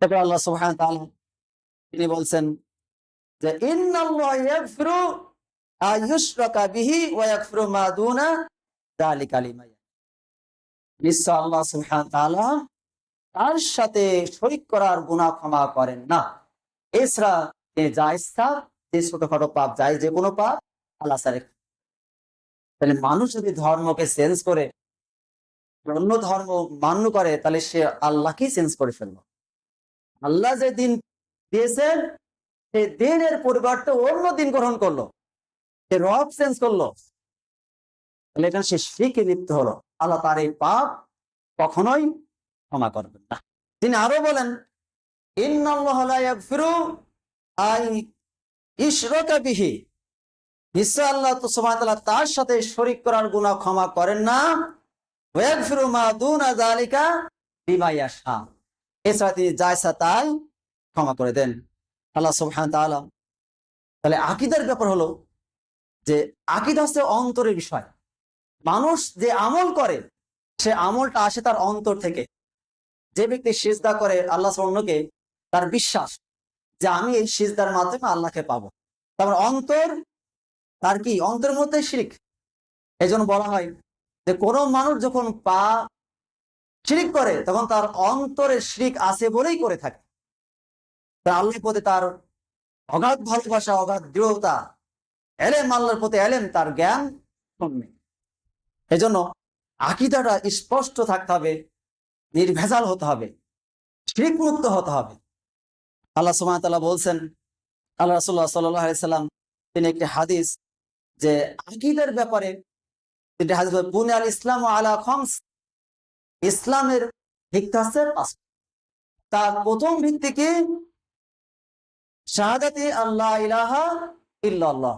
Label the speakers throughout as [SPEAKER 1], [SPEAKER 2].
[SPEAKER 1] তারপর আল্লাহ তিনি বলছেন যে বিহি আল্লাহ তার সাথে শরিক করার গুনাহ ক্ষমা করেন না। এছাড়া যা ইচ্ছা যে ছোটখাটো পাপ যায় যে কোনো পাপ, আল্লাহ সারে তাহলে মানুষ যদি ধর্মকে চেঞ্জ করে, অন্য ধর্ম মান্য করে, তাহলে সে আল্লাহকেই চেঞ্জ করে ফেলল। আল্লাহ যে দিন দিয়েছেন, সেই দিনের পরিবর্তে অন্য দিন গ্রহণ করল। সে রব চেঞ্জ করল। তাহলে এখানে সে শিখে লিপ্ত হলো। আল্লাহ তার এই পাপ কখনোই ক্ষমা করবেন না। তিনি আরও বলেন তার সাথে শরীক করার গুনাহ ক্ষমা করেন না। ইয়াগফিরু মা দুনা যালিকা বিমা ইয়াশা। এছাড়া তিনি যা ইচ্ছা তাই ক্ষমা করে দেন। আল্লাহ সুবহানাহু ওয়া তাআলা তাহলে আকীদার ব্যাপার হলো যে আকীদা হচ্ছে অন্তরের বিষয়। মানুষ যে আমল করে, সে আমলটা আসে তার অন্তর থেকে। যে ব্যক্তি সিজদা করে, আল্লাহ অন্যকে তার বিশ্বাস যে আমি এই সিজদার মাধ্যমে আল্লাহকে পাবো। তারপর অন্তর তার কি? অন্তরের মধ্যে শিরিক। এই বলা হয় যে কোনো মানুষ যখন পা শিরিক করে, তখন তার অন্তরে শিরিক আছে বলেই করে থাকে। তার আল্লাহর প্রতি তার অগাধ ভালোবাসা, অগাধ দৃঢ়তা, এলেম, আল্লাহর প্রতি এলেম, তার জ্ঞান এজন্য আকিদাটা স্পষ্ট থাকতে হবে, নির্ভেজাল হতে হবে শিরিক মুক্ত হতে হবে। আল্লাহ সুমাতাল্লাহ বলছেন, আল্লাহ রাসুল্লাহ সাল্লাম, তিনি একটি হাদিস যে আকিদের ব্যাপারে তিনি হাদিস বুনে আল ইসলাম আলা খমস ইসলামের ভিত্তি হচ্ছে পাঁচ। তার প্রথম ভিত্তি কি শাহাদাতে আল্লাহ ইলাহা ইল্লাল্লাহ।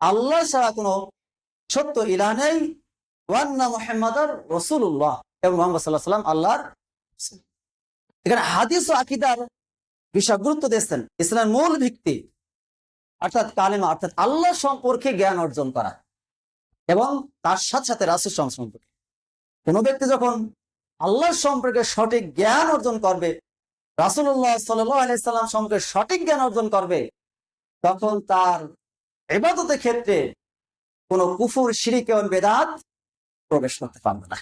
[SPEAKER 1] আল্লাহ ছাড়া কোনো সত্য ইলাহ নেই। ওয়ান্না মুহাম্মাদার রাসূলুল্লাহ। এবং মুহাম্মদ আলাইহি সাল্লাম আল্লাহর এখানে হাদিস ও আকিদার বিষয় গুরুত্ব দিয়েছেন। ইসলামের মূল ভিত্তি অর্থাৎ কালেমা, অর্থাৎ আল্লাহ সম্পর্কে জ্ঞান অর্জন করা এবং তার সাথে সাথে রাসূল সম্পর্কে কোন ব্যক্তি যখন আল্লাহ সম্পর্কে সঠিক জ্ঞান অর্জন করবে রাসুল্লাহ সাল্লাম সম্পর্কে সঠিক জ্ঞান অর্জন করবে, তখন তার এবাদতের ক্ষেত্রে কোনো কুফুর সিঁড়ি কেমন বেদাত প্রবেশ করতে পারবে না।